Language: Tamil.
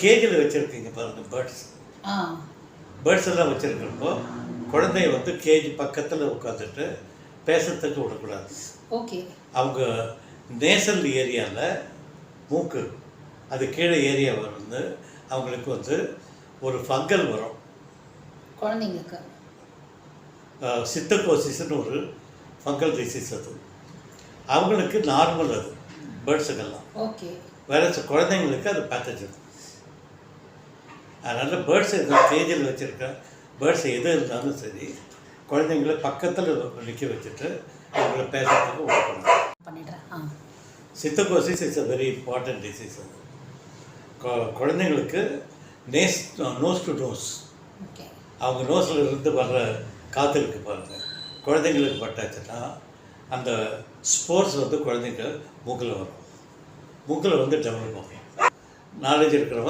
கேஜில் வச்சுருக்கீங்க பாருங்க பேர்ட்ஸ் ஆ. பேர்ட்ஸ் எல்லாம் வச்சுருக்கிறப்போ குழந்தைய வந்து கேஜி பக்கத்தில் உட்காந்துட்டு பேசுறதுக்கு விடக்கூடாது. ஓகே. அவங்க நேசல் ஏரியாவில் மூக்கு அது கீழே ஏரியா வந்து அவங்களுக்கு வந்து ஒரு ஃபங்கல் வரும். குழந்தைங்களுக்கு. சித்தகோசிஸ்னு ஒரு ஃபங்கல் டிசீஸ் அது. அவங்களுக்கு நார்மல் அது பேர்ட்ஸுக்கெல்லாம் ஓகே. வேற குழந்தைங்களுக்கு அது பேத்தஜன் அதனால் பேர்ட்ஸ் எது கேஜில் வச்சுருக்க பேர்ட்ஸ் எது இருந்தாலும் சரி குழந்தைங்கள பக்கத்தில் நிற்க வச்சுட்டு அவங்கள பேசுறதுக்கு உட்கணும் பண்ணிடுறேன். Psittacosis is a very important disease அது குழந்தைங்களுக்கு நேஸ் நோஸ் டு நோஸ் அவங்க நோஸில் இருந்து வர்ற காற்று இருக்கு பாருங்க. குழந்தைங்களுக்கு பட்டாச்சுன்னா அந்த ஸ்போர்ட்ஸ் வந்து குழந்தைங்க மூக்கில் வரும். மூக்கில் வந்து டெவலப் ஆகும் நாலேஜ் இருக்கிறவங்க